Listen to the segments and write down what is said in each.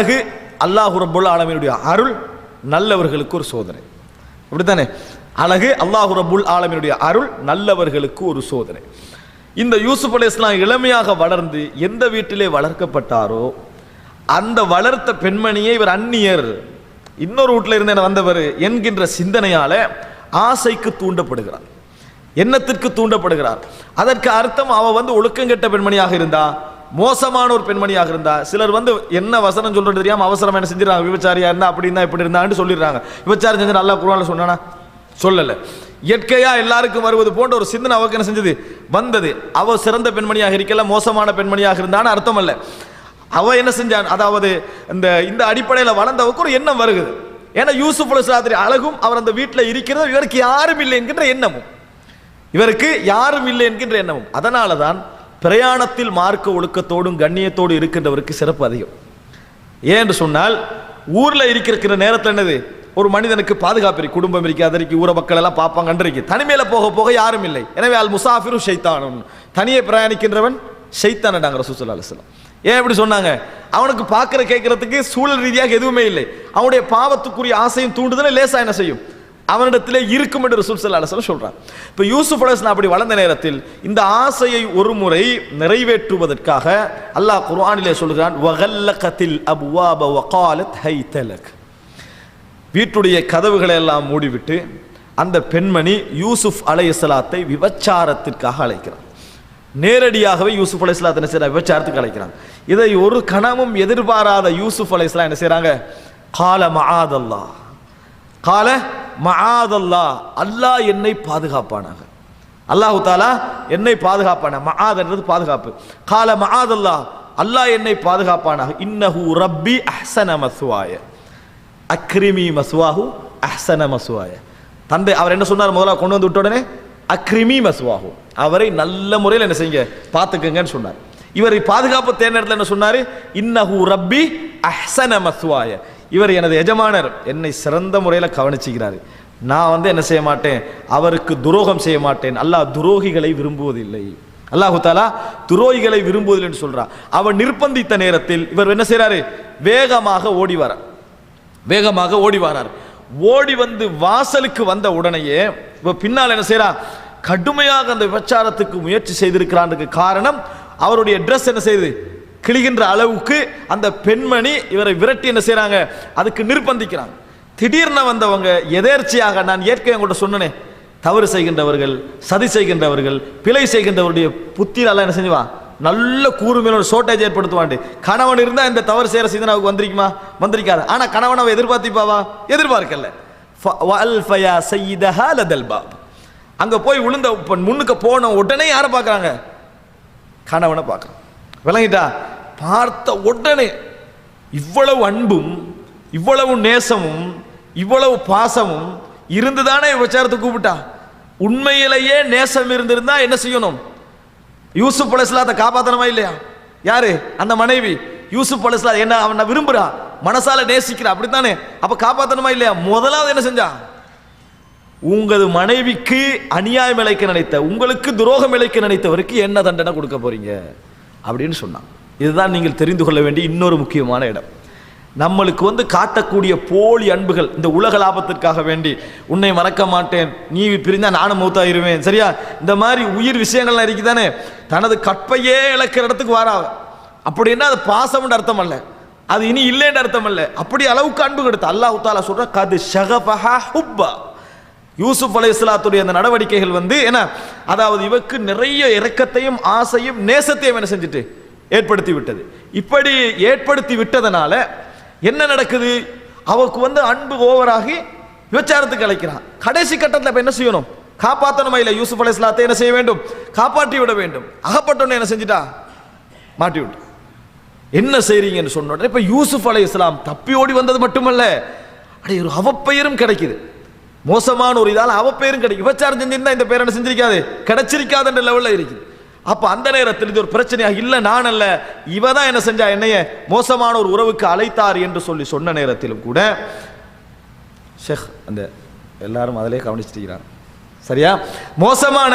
அழகு அல்லாஹு ரபுல்லா ஆலமீனுடைய அருள் நல்லவர்களுக்கு ஒரு சோதனை. அப்படித்தானே அழகு அல்லாஹு ரபுல் ஆலமீனுடைய அருள் நல்லவர்களுக்கு ஒரு சோதனை. இந்த யூசுப் அலி இஸ்லாம் இளமையாக வளர்ந்து எந்த வீட்டிலே வளர்க்கப்பட்டாரோ அந்த வளர்த்த பெண்மணியை இவர் அந்நியர். இன்னொரு வீட்டில் இருந்து என்ன வந்தவர்? என்கின்ற சிந்தனையால ஆசைக்கு தூண்டப்படுகிறார். எண்ணத்திற்கு தூண்டப்படுகிறார். அதற்கு அர்த்தம் அவ வந்து ஒழுக்கங்கெட்ட பெண்மணியாக இருந்தா மோசமான ஒரு பெண்மணியாக இருந்தா சிலர் வந்து என்ன வசனம் சொல்றது தெரியாம அவசரம் என்ன செஞ்சிடறாங்க. விபச்சாரியா இருந்தா அப்படி இருந்தா இப்படி இருந்தான்னு சொல்லிடுறாங்க. விபச்சாரம் செஞ்சு நல்லா குரான்ல சொன்னானா? சொல்லல. இயற்கையா எல்லாருக்கும் வருவது போன்ற ஒரு சிந்தனை அவக்கு என்ன செஞ்சது? வந்தது. அவ சிறந்த பெண்மணியாக இருக்கல மோசமான பெண்மணியாக இருந்தான்னு அர்த்தம் அல்ல அவ என்ன செஞ்சான்? அதாவது இந்த இந்த அடிப்படையில் வளர்ந்தவருக்கு ஒரு எண்ணம் வருகுது. ஏன்னா யூசுப் அலுவலாத்திரி அழகும் அவர் அந்த வீட்டில் இருக்கிறது இவருக்கு யாரும் இல்லை என்கின்ற எண்ணமும். இவருக்கு யாரும் இல்லை என்கின்ற எண்ணமும். அதனால தான் பிரயாணத்தில் மார்க்க ஒழுக்கத்தோடும் கண்ணியத்தோடு இருக்கின்றவருக்கு சிறப்பு அதிகம். ஏன் என்று சொன்னால் ஊரில் இருக்கிற நேரத்தில் என்னது? ஒரு மனிதனுக்கு பாதுகாப்பு இருக்கு குடும்பம் இருக்கு அதற்கு ஊர மக்கள் எல்லாம் பார்ப்பாங்க அன்றைக்கு தனிமையில போக போக யாரும் இல்லை. எனவே அல் முசாஃபிரும் ஷைத்தானும் தனியே பிரயாணிக்கின்றவன் ஷைத்தானடாங்க ரசூசல்லா அலுவலம் ஏன் இப்படி சொன்னாங்க? அவனுக்கு பார்க்குற கேட்கறதுக்கு சூழல் ரீதியாக எதுவுமே இல்லை. அவனுடைய பாவத்துக்குரிய ஆசையும் தூண்டுதலை லேசாக என்ன செய்யும்? அவனிடத்திலே இருக்கும் என்று ரசூல் சல்லா அலுவலம் சொல்கிறான் இப்போ யூசுப் அலுவலாம் அப்படி வளர்ந்த நேரத்தில் இந்த ஆசையை ஒரு முறை நிறைவேற்றுவதற்காக அல்லாஹ் குர்ஆனிலே சொல்கிறான் வகல்லகத்தில் அபுவாப வகாலத் ஹைதலக். வீட்டுடைய கதவுகளை எல்லாம் மூடிவிட்டு அந்த பெண்மணி யூசுப் இஸ்லாத்தை விபச்சாரத்திற்காக அழைக்கிறான். நேரடியாகவே யூசுப் அலைஹிஸ்ஸலாத்தை என்ன செய்கிறார் விபச்சாரத்துக்கு அழைக்கிறான். இதை ஒரு கணமும் எதிர்பாராத யூசுப் இஸ்லாம் என்ன செய்கிறாங்க கால மகாதல்லா கால மகாதல்லா அல்லாஹ் என்னை பாதுகாப்பானாக. அல்லாஹு தாலா என்னை பாதுகாப்பான மகாதன்றது பாதுகாப்பு. கால மகாதல்லா அல்லாஹ் என்னை பாதுகாப்பானாக. இன்னஹு ரப்பி அஹ்சன மசுவாய. அக்ரிமி மசுவாஹு அஹ்சன மசுவாய. தந்தை அவர் என்ன சொன்னார் முதல்ல கொண்டு வந்து விட்ட உடனே? அக்ரிமி மசுவாஹு. அவரை நல்ல முறையில் என்ன செய்யுங்க? பார்த்துக்கங்கன்னு சொன்னார். இவரை பாதுகாப்பு தேர்ந்தெடுத்து என்ன சொன்னார்? இன்னஹு ரப்பி அஹ்சன மசுவாய. இவர் எனது எஜமானர். என்னை சிறந்த முறையில் கவனிச்சுக்கிறார். நான் வந்து என்ன செய்ய மாட்டேன்? அவருக்கு துரோகம் செய்ய மாட்டேன். அல்லாஹ் துரோகிகளை விரும்புவதில்லை. அல்லாஹு தாலா துரோகிகளை விரும்புவதில்லை என்று சொல்றார் அவர் நிர்பந்தித்த நேரத்தில் இவர் என்ன செய்கிறாரு வேகமாக ஓடி வர வேகமாக ஓடி வரார். ஓடி வந்து வாசலுக்கு வந்த உடனேயே இப்போ பின்னால் என்ன செய்றா? கடுமையாக அந்த விபச்சாரத்துக்கு முயற்சி செய்திருக்கிறான்றதுக்கு காரணம் அவருடைய ட்ரெஸ் என்ன செய்யுது? கிழிகின்ற அளவுக்கு அந்த பெண்மணி இவரை விரட்டி என்ன செய்கிறாங்க அதுக்கு நிர்பந்திக்கிறாங்க. திடீர்னு வந்தவங்க எதேர்ச்சியாக நான் ஏற்கனவே உங்கள்கிட்ட சொன்னனே தவறு செய்கின்றவர்கள் சதி செய்கின்றவர்கள் பிழை செய்கின்றவருடைய புத்தியில என்ன செஞ்சுவா? நல்ல கூர்மையில ஒரு ஷோர்டேஜ் ஏற்படுத்துவாண்டு கணவன் இருந்தால் இந்த தவறு செய்யற சிந்தனாவுக்கு வந்திருக்குமா? வந்திருக்காது. ஆனால் கணவன் அவ எதிர்பார்த்திப்பாவா? எதிர்பார்க்கல. ஃப- லதல் பாப். அங்க போய் விழுந்த முன்னுக்கு போன உடனே யாரை பார்க்குறாங்க? கணவனை பார்க்குறான். விளங்கிட்டா? பார்த்த உடனே இவ்வளவு அன்பும் இவ்வளவு நேசமும் இவ்வளவு பாசமும் இருந்துதானே விபச்சாரத்தை கூப்பிட்டா? உண்மையிலேயே நேசம் இருந்திருந்தா என்ன செய்யணும்? யூசுப் அலைஹிஸ்ஸலாத்தை காப்பாத்தனமா இல்லையா? யாரு? அந்த மனைவி. யூசுப் அலைஹிஸ்ஸலாம் என்ன அவனை விரும்புறா? மனசால நேசிக்கிறா? அப்படித்தானே? அப்ப காப்பாத்தணுமா இல்லையா? முதலாவது என்ன செஞ்சா? உங்களது மனைவிக்கு அநியாயம் இழைக்க நினைத்த உங்களுக்கு துரோகம் இழைக்க நினைத்தவருக்கு என்ன தண்டனை கொடுக்க போறீங்க? அப்படின்னு சொன்னான். இதுதான் நீங்கள் தெரிந்து கொள்ள வேண்டிய இன்னொரு முக்கியமான இடம். நம்மளுக்கு வந்து காட்டக்கூடிய போலி அன்புகள் இந்த உலக லாபத்திற்காக வேண்டி உன்னை மறக்க மாட்டேன் நீ பிரிந்தா நானும் மூத்தாயிருவேன். சரியா? இந்த மாதிரி உயிர் விஷயங்கள்லாம் இருக்குதானே? தனது கற்பையே இழக்கிற இடத்துக்கு வாரா அப்படின்னா அது பாசம்னு அர்த்தம் அல்ல அது இனி இல்லைன்னு அர்த்தம் அல்ல அப்படி அளவுக்கு அன்பு கொடுத்து அல்லாஹ் தாலா சொல்ற கது ஷகபஹா ஹுப்பா. யூசுப் அலைஹிஸ்ஸலாத்துடைய அந்த நடவடிக்கைகள் வந்து என்ன? அதாவது இவக்கு நிறைய இறக்கத்தையும் ஆசையும் நேசத்தையும் என்ன செஞ்சுட்டு ஏற்படுத்தி விட்டது இப்படி ஏற்படுத்தி விட்டதனால என்ன நடக்குது? அவருக்கு வந்து அன்பு ஓவராகி விபச்சாரத்துக்கு அழைக்கிறான். கடைசி கட்டத்தில் இப்போ என்ன செய்யணும்? காப்பாற்றணுமா இல்லை யூசுப் இஸ்லாத்தை என்ன செய்ய வேண்டும்? காப்பாற்றி விட வேண்டும். அகப்பட்டோன்னு என்ன செஞ்சிட்டா? மாட்டி விட்டு. என்ன செய்றீங்கன்னு சொன்ன இப்போ யூசுப் அலை இஸ்லாம் தப்பி ஓடி வந்தது மட்டுமல்ல. அடே ஒரு அவப்பெயரும் கிடைக்குது. மோசமான ஒரு இதால் அவப்பெயரும் கிடைக்கும் விபச்சாரம் செஞ்சிருந்தா இந்த பேர் என்ன செஞ்சிருக்காது? கிடைச்சிருக்காதுன்ற லெவலில் இருக்குது. அப்போ அந்த நேரத்தில் இது ஒரு பிரச்சனையாக இல்லை நான் அல்ல இவ தான் என்ன செஞ்சா? என்னைய மோசமான ஒரு உறவுக்கு அழைத்தார் என்று சொல்லி சொன்ன நேரத்திலும் கூட ஷேக் அந்த எல்லாரும் அதிலே கவனிச்சிருக்கிறாங்க சரியா? மோசமான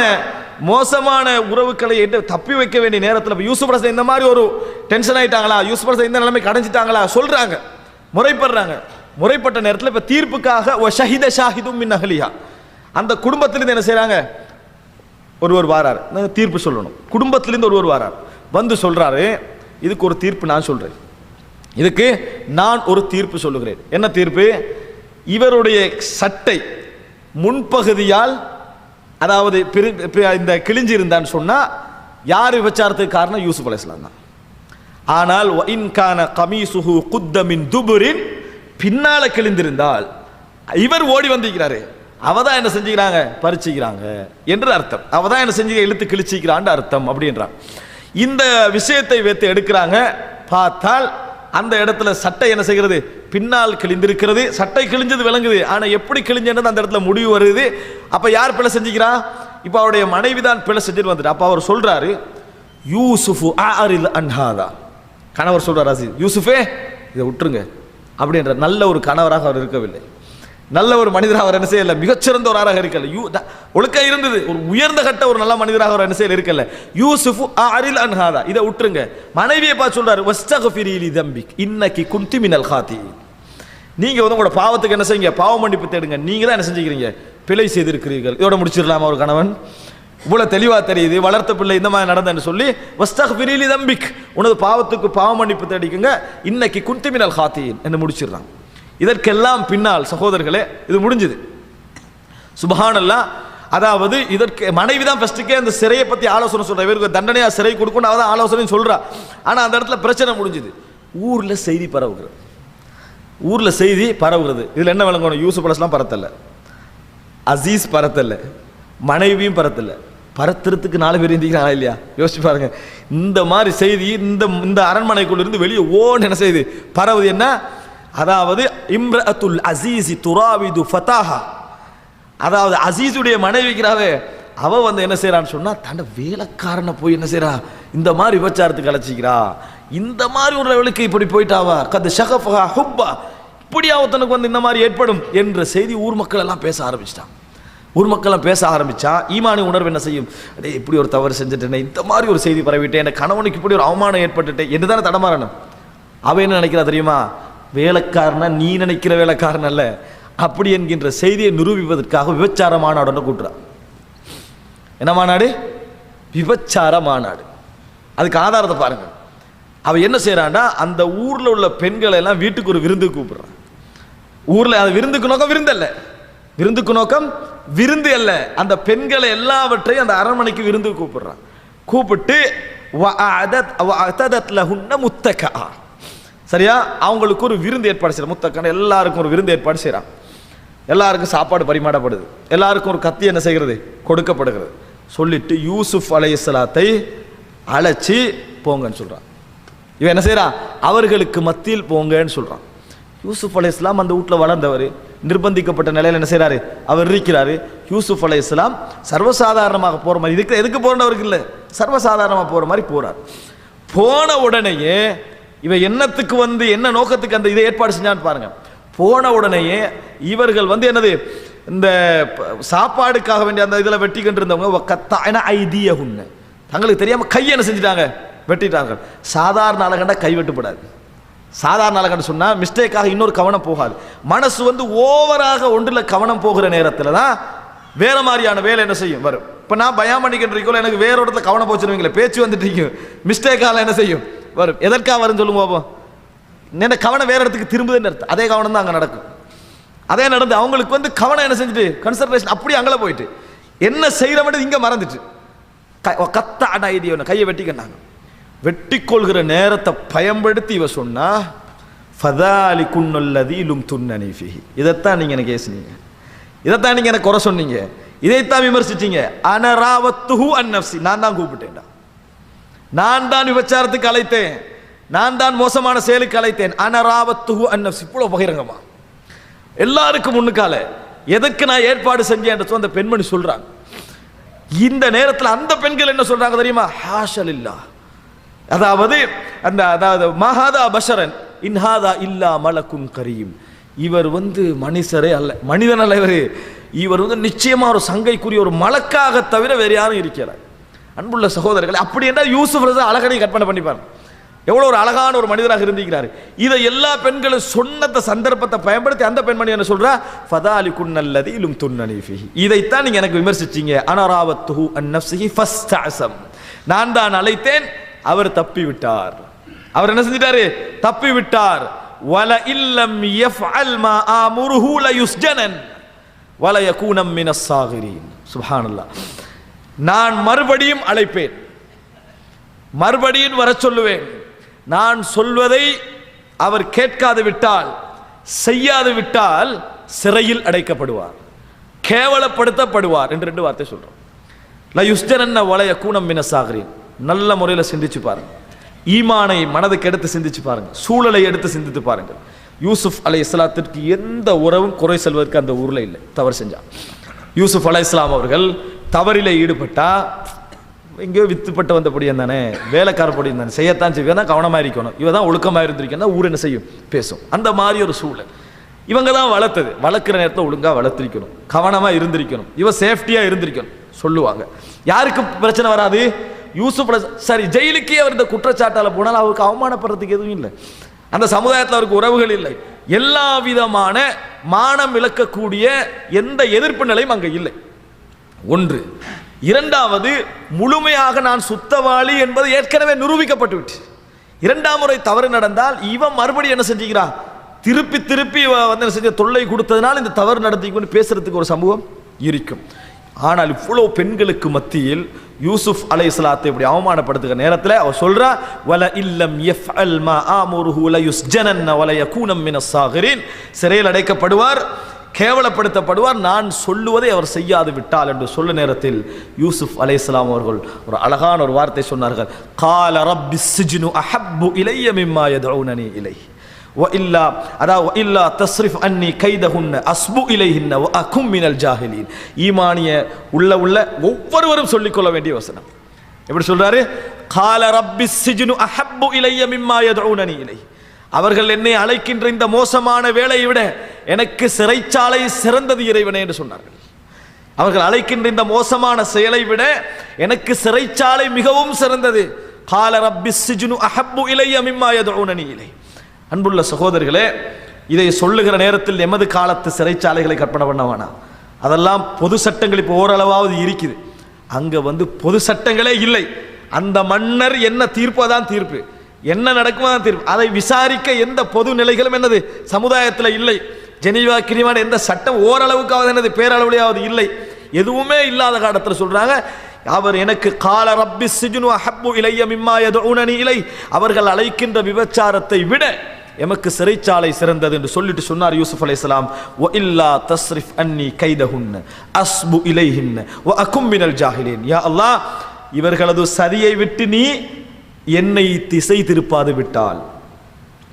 மோசமான உறவுகளை எட்டு தப்பி வைக்க வேண்டிய நேரத்தில் இப்போ யூசுப் பிரசன் இந்த மாதிரி ஒரு டென்ஷன் ஆயிட்டாங்களா? யூசுப் பிரசன் இந்த நிலைமை அடைஞ்சிட்டாங்களா சொல்றாங்க. முறைப்படுறாங்க. முறைப்பட்ட நேரத்தில் இப்போ தீர்ப்புக்காக ஒ ஷஹித ஷாஹிதும் மின் அகலியா அந்த குடும்பத்திலிருந்து என்ன செய்கிறாங்க ஒருவர் வாரார். தீர்ப்பு சொல்லணும். குடும்பத்திலேருந்து ஒருவர் வாரார். வந்து சொல்கிறாரு இதுக்கு ஒரு தீர்ப்பு நான் சொல்கிறேன் இதுக்கு நான் ஒரு தீர்ப்பு சொல்லுகிறேன். என்ன தீர்ப்பு? இவருடைய சட்டை முன்பகுதியால் அதாவது இந்த கிழிஞ்சு இருந்தான்னு சொன்னால் யார் விபச்சாரத்துக்கு காரணம்? யூசுப் அலைஹிஸ்ஸலாம் தான். ஆனால் வ கான கமீசுஹு துபுரின் பின்னால கிழிந்திருந்தால் இவர் ஓடி வந்திருக்கிறாரு. அவ தான் என்ன செஞ்சுக்கிறாங்க? பறிச்சுக்கிறாங்க. என்று அர்த்தம். அவ தான் என்ன செஞ்சு இழுத்து கிழிச்சிக்கிறான்னு அர்த்தம் அப்படின்றான். இந்த விஷயத்தை வைத்து எடுக்கிறாங்க. பார்த்தால் அந்த இடத்துல சட்டை என்ன செய்கிறது? பின்னால் கிழிந்திருக்கிறது. சட்டை கிழிஞ்சது விளங்குது. ஆனால் எப்படி கிழிஞ்சது அந்த இடத்துல முடிவு வருது. அப்போ யார் பிழை செஞ்சுக்கிறா? இப்போ அவருடைய மனைவி தான் பிழை செஞ்சுட்டு வந்துட்டு. அப்போ அவர் சொல்கிறாரு யூசுஃபு ஆரில் அன்ஹாதா. கணவர் சொல்கிறார் யூசுஃபே இதை விட்டுருங்க. அப்படின்ற நல்ல ஒரு கணவராக அவர் இருக்கவில்லை. நல்ல ஒரு மனிதராக அவர் என்ன செய்யல? மிகச்சிறந்த ஒரு ஆறாக இருக்கல. யூ த- இருந்தது. ஒரு உயர்ந்த கட்ட ஒரு நல்ல மனிதராக அவர் என்ன செய்யல இருக்கல. யூசுஃபு அரில் அன்ஹாதா இதை விட்டுருங்க மனைவியை பார்த்து சொல்றாரு வஸ்தகஃபிரீலி தம்பிக் இன்னைக்கு குந்தி மினல் காத்தி நீங்கள் வந்து உங்களோட பாவத்துக்கு என்ன செய்யுங்க? பாவ மன்னிப்பு தேடுங்க. நீங்கள் தான் என்ன செஞ்சுக்கிறீங்க? பிழை செய்திருக்கிறீர்கள். இதோட முடிச்சிடலாமா ஒரு கணவன்? இவ்வளோ தெளிவாக தெரியுது. வளர்த்த பிள்ளை இந்த மாதிரி நடந்தேன்னு சொல்லி வஸ்தக் பிரிலி தம்பிக். உனது பாவத்துக்கு பாவ மன்னிப்பு தேடிக்குங்க. இன்னைக்கு குந்திமினல் ஹாத்தியின் என்று முடிச்சிடுறான் இதற்கெல்லாம் பின்னால் சகோதரர்களே இது முடிஞ்சுது. சுபஹானல்லாஹ் அதாவது இதற்கு மனைவி தான் ஃபஸ்ட்டுக்கே அந்த சிறையை பற்றி ஆலோசனை சொல்றா. இவருக்கு தண்டனையாக சிறை கொடுக்கணும் அவள் தான் ஆலோசனை சொல்கிறா ஆனால் அந்த இடத்துல பிரச்சனை முடிஞ்சுது. ஊரில் செய்தி பரவுகிறது. ஊரில் செய்தி பரவுகிறது. இதில் என்ன விளங்கணும்? யூசுப் அலஸ்லாம் பரத்தலை. அசீஸ் பரத்தலை. மனைவியும் பரத்தலை. பரத்துறதுக்கு நாலு பேர் எந்திக்கிறாங்களா இல்லையா? யோசிச்சு பாருங்க. இந்த மாதிரி செய்தி இந்த இந்த அரண்மனைக்குள்ள இருந்து வெளியே ஓன்னு என்ன செய்யுது? பரவுது. என்ன? அதாவது இம்ரத்துல் அசீசி துராவிது ஃபதாஹா. அதாவது அசீஸுடைய மனைவிக்கிறாவே அவ வந்து என்ன செய்கிறான்னு சொன்னா தன்னை வேலைக்காரனை போய் என்ன செய்கிறா இந்த மாதிரி விபச்சாரத்துக்கு அழைச்சிக்கிறா. இந்த மாதிரி ஒரு லெவலுக்கு இப்படி போயிட்டாவா கது ஷகஃபா ஹுப்பா. இப்படியா ஒருத்தனுக்கு வந்து இந்த மாதிரி ஏற்படும் என்ற செய்தி ஊர் மக்கள் எல்லாம் பேச ஆரம்பிச்சிட்டான் ஊர் மக்கள் எல்லாம் பேச ஆரம்பிச்சா ஈமானி உணர்வு என்ன செய்யும்? அடே இப்படி ஒரு தவறு செஞ்சுட்டேன் இந்த மாதிரி ஒரு செய்தி பரவிட்டேன் என் கணவனுக்கு இப்படி ஒரு அவமானம் ஏற்பட்டுட்டேன் என்று தானே தடமாறணும் அவ என்ன நினைக்கிறா தெரியுமா? வேலைக்காரனா நீ நினைக்கிற வேலைக்காரன் அல்ல. அப்படி என்கின்ற செய்தியை நிரூபிப்பதற்காக விபச்சார மாநாடு கூட்டுறான். என்ன மாநாடு? விபச்சார மாநாடு. அதுக்கு ஆதாரத்தை பாருங்க. அவ என்ன செய்கிறான்னா அந்த ஊர்ல உள்ள பெண்களை எல்லாம் வீட்டுக்கு ஒரு விருந்து கூப்பிடுறான். ஊர்ல அது விருந்துக்கு நோக்கம் விருந்து அல்ல. விருந்துக்கு நோக்கம் விருந்து அல்ல. அந்த பெண்களை எல்லாவற்றையும் அந்த அரண்மனைக்கு விருந்து கூப்பிடுறான். கூப்பிட்டு வஅதத் முத்தகா. சரியா? அவங்களுக்கு ஒரு விருந்து ஏற்பாடு செய்கிறான் முத்தக்கன் எல்லாருக்கும் ஒரு விருந்து ஏற்பாடு செய்கிறான் எல்லாருக்கும் சாப்பாடு பரிமாறப்படுது. எல்லாருக்கும் ஒரு கத்தி என்ன செய்கிறது? கொடுக்கப்படுகிறது. சொல்லிட்டு யூசுப் அலையலாத்தை அழைச்சி போங்கன்னு சொல்கிறான் இவன் என்ன செய்கிறான் அவர்களுக்கு மத்தியில் போங்கன்னு சொல்கிறான் யூசுப் அலை இஸ்லாம் அந்த வீட்டில் வளர்ந்தவர் நிர்பந்திக்கப்பட்ட நிலையில் என்ன செய்கிறாரு அவர் இருக்கிறாரு. யூசுஃப் அலை இஸ்லாம் சர்வசாதாரணமாக போகிற மாதிரி இதுக்கு எதுக்கு போகிறவருக்கு இல்லை. சர்வசாதாரணமாக போகிற மாதிரி போகிறார் போன உடனேயே இவன் என்னத்துக்கு வந்து என்ன நோக்கத்துக்கு அந்த இதை ஏற்பாடு செஞ்சான்னு பாருங்க. போன உடனேயே இவர்கள் வந்து என்னது இந்த சாப்பாடுக்காக வேண்டிய அந்த இதில் வெட்டிக்கிட்டு இருந்தவங்க கத்தாயன ஐதிய தங்களுக்கு தெரியாமல் கை என்ன செஞ்சுட்டாங்க? வெட்டிட்டார்கள். சாதாரண அழகண்டா கை வெட்டுப்படாது. சாதாரண அழகன்னு சொன்னால் மிஸ்டேக்காக இன்னொரு கவனம் போகாது. மனசு வந்து ஓவராக ஒன்றில் கவனம் போகிற நேரத்தில் தான் வேற மாதிரியான வேலை என்ன செய்யும்? வரும். இப்போ நான் பயம் பண்ணிக்கிட்டு இருக்கோம் எனக்கு வேற இடத்துல கவனம் போச்சுருவீங்களே பேச்சு வந்துட்டு மிஸ்டேக்கால என்ன செய்யும்? வரும். எதற்காக வரும் சொல்லுங்க பாப்போம். என்ன கவனம் வேற இடத்துக்கு திரும்புதுன்னு அர்த்தம். அதே கவனம் தான் அங்கே நடக்கும். அதே நடந்து அவங்களுக்கு வந்து கவனம் என்ன செஞ்சுட்டு கன்சன்ட்ரேஷன் அப்படி அங்கே போயிட்டு. என்ன செய்யற இங்கே மறந்துட்டு. க- கத்த அடா இது ஒன்று கையை வெட்டிக்கிட்டாங்க வெட்டிக்கொள்கிற நேரத்தை பயன்படுத்தி இவ சொன்னா ஃபதாலி குன்னல்லதி இலும் துன்னனி ஃபிஹி. இதைத்தான் நீங்கள் எனக்கு ஏசுனீங்க இதைத்தான் நீங்கள் எனக்கு குறை சொன்னீங்க? இதைத்தான் விமர்சிச்சீங்க. அனராவத்துஹு அந்நப்சி நான் தான் கூப்பிட்டேன்டா. நான் தான் விபச்சாரத்துக்கு அழைத்தேன். நான் தான் மோசமான செயலுக்கு அழைத்தேன். அனராவத்து அன்ன இவ்வளோ பகிரங்கமா? எல்லாருக்கும் முன்னுக்கால. எதற்கு நான் ஏற்பாடு செஞ்சேன் என்று அந்த பெண்மணி சொல்றாங்க. இந்த நேரத்தில் அந்த பெண்கள் என்ன சொல்றாங்க தெரியுமா? ஹாஷல் இல்லா அதாவது அந்த அதாவது மகாதா பஷரன் இன்ஹாதா இல்லா மலக்கும் கரீம். இவர் வந்து மனுஷரே அல்ல. மனிதன் அல்ல இவர். இவர் வந்து நிச்சயமா ஒரு சங்கைக்குரிய ஒரு மலக்காக தவிர வேறு யாரும் இருக்கிறார். அன்புள்ள சகோதரர்களை அப்படி என்றால் யூசுப் ரசா அழகனை கற்பனை பண்ணிப்பார் எவ்வளோ ஒரு அழகான ஒரு மனிதராக இருந்திருக்கிறார். இதை எல்லா பெண்களும் சொன்னத சந்தர்ப்பத்தை பயன்படுத்தி அந்த பெண்மணி என்ன சொல்றா? ஃபதாலி குன்னல்லதி இலும் துன்னணி ஃபிஹி. இதைத்தான் நீங்கள் எனக்கு விமர்சிச்சீங்க. அனராவத்துஹு அன் ஃபஸ்ட் ஆசம் நான் தான் அழைத்தேன் அவர் தப்பி விட்டார் அவர் என்ன செஞ்சிட்டாரு? தப்பி விட்டார் வல இல்லம் யஃஅல் மா ஆமுருஹு ல யுஸ்ஜனன் வல யகூனம் மினஸ் சாகிரீன். சுப்ஹானல்லாஹ். நான் மறுபடியும் அழைப்பேன். மறுபடியும் வர சொல்லுவேன். நான் சொல்வதை அவர் கேட்காது விட்டால் செய்யாது விட்டால் சிறையில் அடைக்கப்படுவார். கேவலப்படுத்தப்படுவார் என்று ரெண்டு வார்த்தை சொல்றோம். ல யுஸ்தரன்ன வளைய கூணம் மினசாகிறேன் நல்ல முறையில் சிந்திச்சு பாருங்க. ஈமானை மனதுக்கு எடுத்து சிந்திச்சு பாருங்க. சூழலை எடுத்து சிந்தித்து பாருங்க. யூசுப் அலை இஸ்லாத்திற்கு எந்த உறவும் குறை செல்வதற்கு அந்த ஊரில் இல்லை. தவறு செஞ்சான். யூசுப் அலை இஸ்லாம் அவர்கள் தவறில் ஈடுபட்டால் எங்கேயோ வித்துப்பட்டு வந்தபடியும் தானே வேலைக்காரப்படியும் தானே செய்யத்தான் செய்வேன் தான் கவனமாக இருக்கணும். இவ தான் ஒழுக்கமாக இருந்திருக்கேன் ஊர் என்ன செய்யும்? பேசும். அந்த மாதிரி ஒரு சூழல். இவங்க தான் வளர்த்தது. வளர்க்குற நேரத்தில் ஒழுங்காக வளர்த்திருக்கணும். கவனமாக இருந்திருக்கணும். இவ சேஃப்டியாக இருந்திருக்கணும். சொல்லுவாங்க. யாருக்கு பிரச்சனை வராது? யூசுப் சாரி ஜெயிலுக்கே அவர் இந்த குற்றச்சாட்டால் போனால் அவருக்கு அவமானப்படுறதுக்கு எதுவும் இல்லை. அந்த சமுதாயத்தில் அவருக்கு உறவுகள் இல்லை. எல்லா விதமான மானம் இழக்கக்கூடிய எந்த எதிர்ப்பு நிலையும் அங்கே இல்லை. ஒன்று. இரண்டாவது முழுமையாக நான் சுத்தவாளி என்பது ஏற்கனவே நிரூபிக்கப்பட்டு விட்டு இரண்டாம் முறை தவறு நடந்தால் இவன் மறுபடியும் என்ன செஞ்சுக்கிறான் திருப்பி திருப்பி வந்து என்ன செஞ்ச தொல்லை கொடுத்ததுனால் இந்த தவறு நடத்திக்கொண்டு பேசுறதுக்கு ஒரு சமூகம் இருக்கும். ஆனால் இவ்வளோ பெண்களுக்கு மத்தியில் யூசுப் அலை இஸ்லாத்தை இப்படி அவமானப்படுத்துகிற நேரத்தில் அவர் சொல்றா வல இல்லம் யஃப்அல் மா ஆமுருஹு ல யுஸ்ஜனன்ன வல கூனம் மின சாகரின். சிறையில் அடைக்கப்படுவார். கேவலப்படுத்தப்படுவார். நான் சொல்லுவதை அவர் செய்யாது விட்டால் என்று சொல்ல நேரத்தில் யூசுப் அலை இஸ்லாம் அவர்கள் ஒரு அழகான ஒரு வார்த்தை சொன்னார்கள். கால ரப்பி சிஜினு அஹப்பு இலைய மிம்மா எதௌனி இலை. ஒ இல்லா அதாவது இல்லா தஸ்ரிஃப் அன்னி கைதஹுன்ன அஸ்பு இலைஹின்ன அக்கும் மினல் ஜாஹிலீன். ஈமானிய உள்ள உள்ள ஒவ்வொருவரும் சொல்லிக்கொள்ள வேண்டிய வசனம். எப்படி சொல்றாரு? கால ரப்பி சிஜினு அஹப்பு இளைய மிம்மா எதௌனி இலை. அவர்கள் என்னை அழைக்கின்ற இந்த மோசமான வேலையை விட எனக்கு சிறைச்சாலை சிறந்தது இறைவனே என்று சொன்னார்கள். அவர்கள் அழைக்கின்ற இந்த மோசமான செயலை விட எனக்கு சிறைச்சாலை மிகவும் சிறந்தது. கால ரப்பி சிஜுனு அஹப்பு இலைய மிம்மா இலை. அன்புள்ள சகோதரர்களே இதை சொல்லுகிற நேரத்தில் எமது காலத்து சிறைச்சாலைகளை கற்பனை பண்ண வேணாம் அதெல்லாம் பொது சட்டங்கள் இப்போ ஓரளவாவது இருக்குது. அங்கே வந்து பொது சட்டங்களே இல்லை. அந்த மன்னர் என்ன தீர்ப்போ தான் தீர்ப்பு. என்ன நடக்குமோ தான் தீர்ப்பு அதை விசாரிக்க எந்த பொது நிலைகளும் என்னது சமுதாயத்தில் இல்லை. ஜெனீவா கிரிவான எந்த சட்டம் ஓரளவுக்காவது என்னது பேரளவுலையாவது இல்லை. எதுவுமே இல்லாத காலத்தில் சொல்கிறாங்க அவர் எனக்கு கால ரப்பி சிஜுனு அஹப்பு இலைய மிம்மா உணனி இலை. அவர்கள் அழைக்கின்ற விபச்சாரத்தை விட எமக்கு சிறைச்சாலை சிறந்தது என்று சொல்லிட்டு சொன்னார் யூசுப் அலை இஸ்லாம் ஒ இல்லா தஸ்ரிஃப் அன்னி கைதஹுன்ன அஸ்பு இலைஹின்ன வ அகும் மினல் யா அல்லாஹ் இவர்களது சதியை விட்டு நீ என்னை திசை திருப்பாது விட்டால்.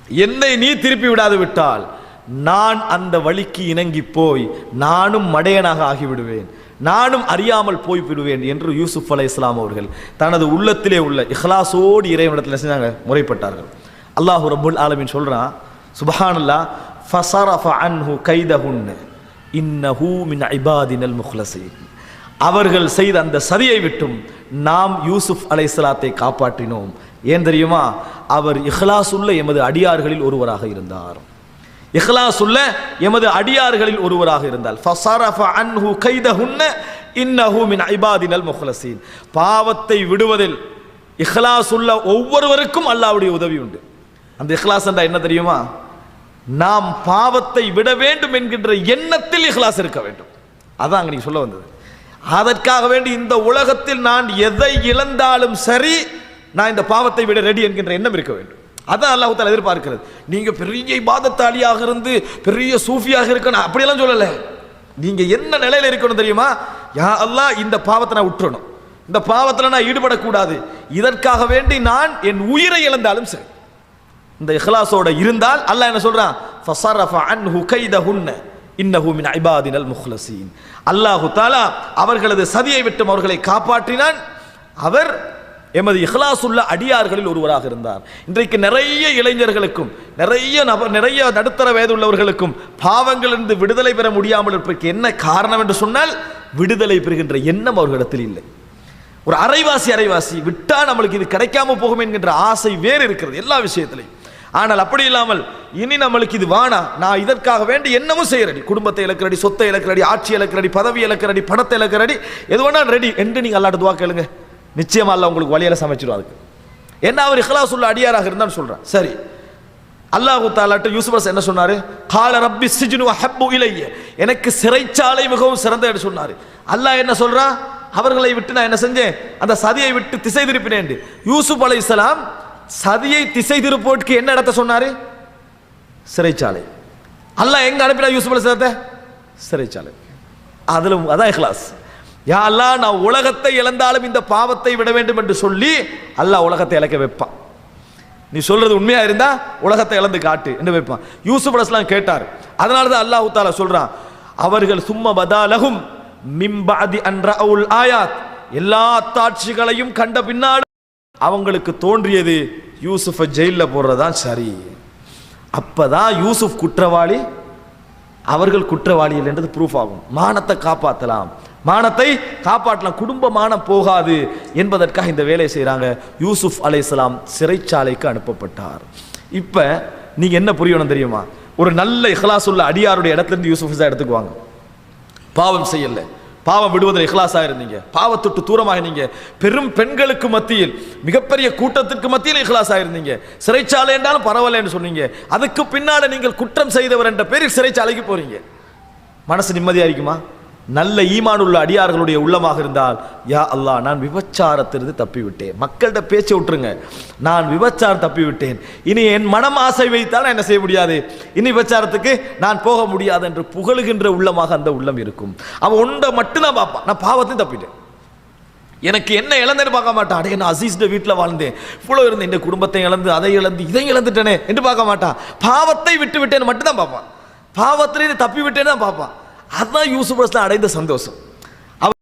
என்னை நீ திருப்பி விடாது விட்டால். நான் அந்த வழிக்கு இணங்கி போய் நானும் மடையனாக ஆகிவிடுவேன். நானும் அறியாமல் போய் விடுவேன் என்று யூசுப் அலை இஸ்லாம் அவர்கள் தனது உள்ளத்திலே உள்ள இஹ்லாசோடு இறைவனிடத்தில் செஞ்சாங்க? முறைப்பட்டார்கள். அல்லாஹ் ரபுல் ஆலமின் சொல்கிறான் சுபஹானல்லா ஃபசரஃப அன்ஹு கைதஹுன்னு இன்னஹூ மின் இபாதினல் முஹ்லசீன் அவர்கள் செய்த அந்த சதியை விட்டும் நாம் யூசுப் அலைசலாத்தை காப்பாற்றினோம். ஏன் தெரியுமா? அவர் இஹ்லாஸ் உள்ள எமது அடியார்களில் ஒருவராக இருந்தார். இஹ்லாஸ் உள்ள எமது அடியார்களில் ஒருவராக இருந்தால் அன்ஹு பாவத்தை விடுவதில் இஹ்லாஸ் உள்ள ஒவ்வொருவருக்கும் அல்லாவுடைய உதவி உண்டு. அந்த இஹ்லாஸ் என்றா என்ன தெரியுமா? நாம் பாவத்தை விட வேண்டும் என்கின்ற எண்ணத்தில் இஹ்லாஸ் இருக்க வேண்டும். அதான் அங்க நீங்க சொல்ல வந்தது. அதற்காக வேண்டி இந்த உலகத்தில் நான் எதை இழந்தாலும் சரி நான் இந்த பாவத்தை விட ரெடி என்கின்ற எண்ணம் இருக்க வேண்டும். அதான் அல்லாஹ் தாலா எதிர்பார்க்கிறது. நீங்கள் பெரிய இபாதத்தாளியாக இருந்து பெரிய சூஃபியாக இருக்கணும் அப்படியெல்லாம் சொல்லலை. நீங்கள் என்ன நிலையில் இருக்கணும் தெரியுமா? யா அல்லாஹ் இந்த பாவத்தை நான் விட்டுறணும் இந்த பாவத்தில் நான் ஈடுபடக்கூடாது. இதற்காக வேண்டி நான் என் உயிரை இழந்தாலும் சரி. இந்த இஹ்லாஸோட இருந்தால் அல்லாஹ் என்ன சொல்றான்? இன்னஹூமின் ஐபாதினல் முஹ்லசீன். இபாதினல் அல்லாஹு தாலா அவர்களது சதியை விட்டும் அவர்களை காப்பாற்றினான். அவர் எமது இஹ்லாசுள்ள அடியார்களில் ஒருவராக இருந்தார். இன்றைக்கு நிறைய இளைஞர்களுக்கும் நிறைய நபர் நிறைய நடுத்தர வயது உள்ளவர்களுக்கும் பாவங்களிலிருந்து விடுதலை பெற முடியாமல் இருப்பதற்கு என்ன காரணம் என்று சொன்னால் விடுதலை பெறுகின்ற எண்ணம் அவர்களிடத்தில் இல்லை. ஒரு அரைவாசி அரைவாசி விட்டா நம்மளுக்கு இது கிடைக்காம போகும் என்கின்ற ஆசை வேறு இருக்கிறது எல்லா விஷயத்திலையும். ஆனால் அப்படி இல்லாமல் இனி நம்மளுக்கு இது வானா? நான் இதற்காக வேண்டி என்னமும் செய்யறடி. குடும்பத்தை இழக்கிறடி சொத்தை இழக்கிறடி ஆட்சி இழக்கிறடி பதவி இழக்கிறடி பணத்தை இழக்கிறடி எது வேணா ரெடி என்று நீங்கள் அல்லாட்டு துவா கேளுங்க. நிச்சயமா அல்ல உங்களுக்கு வழியில சமைச்சிடும் அதுக்கு. என்ன அவர் இஹ்லாஸ் உள்ள அடியாராக இருந்தான்னு சொல்றேன் சரி. அல்லாஹு தாலாட்டு யூசுப் என்ன சொன்னாரு? கால ரப்பி சிஜ்னு ஹப்பு இலைய எனக்கு சிறைச்சாலை மிகவும் சிறந்த என்று சொன்னாரு. அல்லாஹ் என்ன சொல்கிறா அவர்களை விட்டு நான் என்ன செஞ்சேன்? அந்த சதியை விட்டு திசை திருப்பினேன் யூசுப் அலைஹிஸ்ஸலாம் சதியை திசை திருப்போட்டுக்கு என்ன இடத்த சொன்னாரு? சிறைச்சாலை. அல்லாஹ் எங்க அனுப்பினா யூசுப் அலைஹிஸ்ஸலாத்தை சிறைச்சாலை. அதுல அதான் இஹ்லாஸ். யா நான் உலகத்தை இழந்தாலும் இந்த பாவத்தை விட வேண்டும் என்று சொல்லி அல்லாஹ் உலகத்தை இழக்க வைப்பான். நீ சொல்றது உண்மையா இருந்தா உலகத்தை இழந்து காட்டு என்று வைப்பான். யூசுப் அலைஹிஸ்ஸலாம் கேட்டார். அதனால தான் அல்லாஹ் தாலா சொல்றான். அவர்கள் சும்மா பதாலகும் மிம்பாதி அன்ரவுல் ஆயாத். எல்லா தாட்சிகளையும் கண்ட பின்னாடி அவங்களுக்கு தோன்றியது யூசுஃபை ஜெயிலில் போடுறதான் சரி. அப்போ தான் யூசுஃப் குற்றவாளி அவர்கள் குற்றவாளிகள் என்றது ப்ரூஃப் ஆகும். மானத்தை காப்பாற்றலாம் மானத்தை காப்பாற்றலாம். குடும்ப மானம் போகாது என்பதற்காக இந்த வேலையை செய்கிறாங்க யூசுஃப் அலைஹிஸ்ஸலாம் சிறைச்சாலைக்கு அனுப்பப்பட்டார். இப்போ நீங்கள் என்ன புரியணும் தெரியுமா? ஒரு நல்ல இஹ்லாஸ் உள்ள அடியாருடைய இடத்துல இருந்து தான் எடுத்துக்குவாங்க. பாவம் செய்யலை. பாவம் விடுவதில் இஹ்லாஸாக இருந்தீங்க பாவத்தொட்டு தூரமாக இருந்தீங்க பெரும் பெண்களுக்கு மத்தியில் மிகப்பெரிய கூட்டத்துக்கு மத்தியில் இஹ்லாஸாக இருந்தீங்க சிறைச்சாலை என்றாலும் பரவாயில்லைன்னு சொன்னீங்க. அதுக்கு பின்னால நீங்கள் குற்றம் செய்தவர் என்ற பேரில் சிறைச்சாலைக்கு போறீங்க. மனசு நிம்மதியா இருக்குமா? நல்ல ஈமான் உள்ள அடியார்களுடைய உள்ளமாக இருந்தால் யா அல்லா நான் விபச்சாரத்திலிருந்து தப்பிவிட்டேன். மக்கள்கிட்ட பேச்சை விட்டுருங்க. நான் விபச்சாரம் தப்பிவிட்டேன். இனி என் மனம் ஆசை வைத்தால் நான் என்ன செய்ய முடியாது? இனி விபச்சாரத்துக்கு நான் போக முடியாது என்று புகழுகின்ற உள்ளமாக அந்த உள்ளம் இருக்கும். அவன் ஒன்றை மட்டும்தான் பார்ப்பான். நான் பாவத்தையும் தப்பிட்டேன். எனக்கு என்ன இழந்தேன்னு பார்க்க மாட்டான். அடே நான் அசீஸ்ட வீட்டில் வாழ்ந்தேன். இவ்வளோ இருந்தேன் இந்த குடும்பத்தை இழந்து அதை இழந்து இதை இழந்துட்டேனே என்று பார்க்க மாட்டான். பாவத்தை விட்டு விட்டேன்னு மட்டும்தான் பார்ப்பான். பாவத்திலேருந்து தப்பி விட்டேன்னு தான் பார்ப்பான். அதுதான் யூசுப் அடைந்த சந்தோஷம்.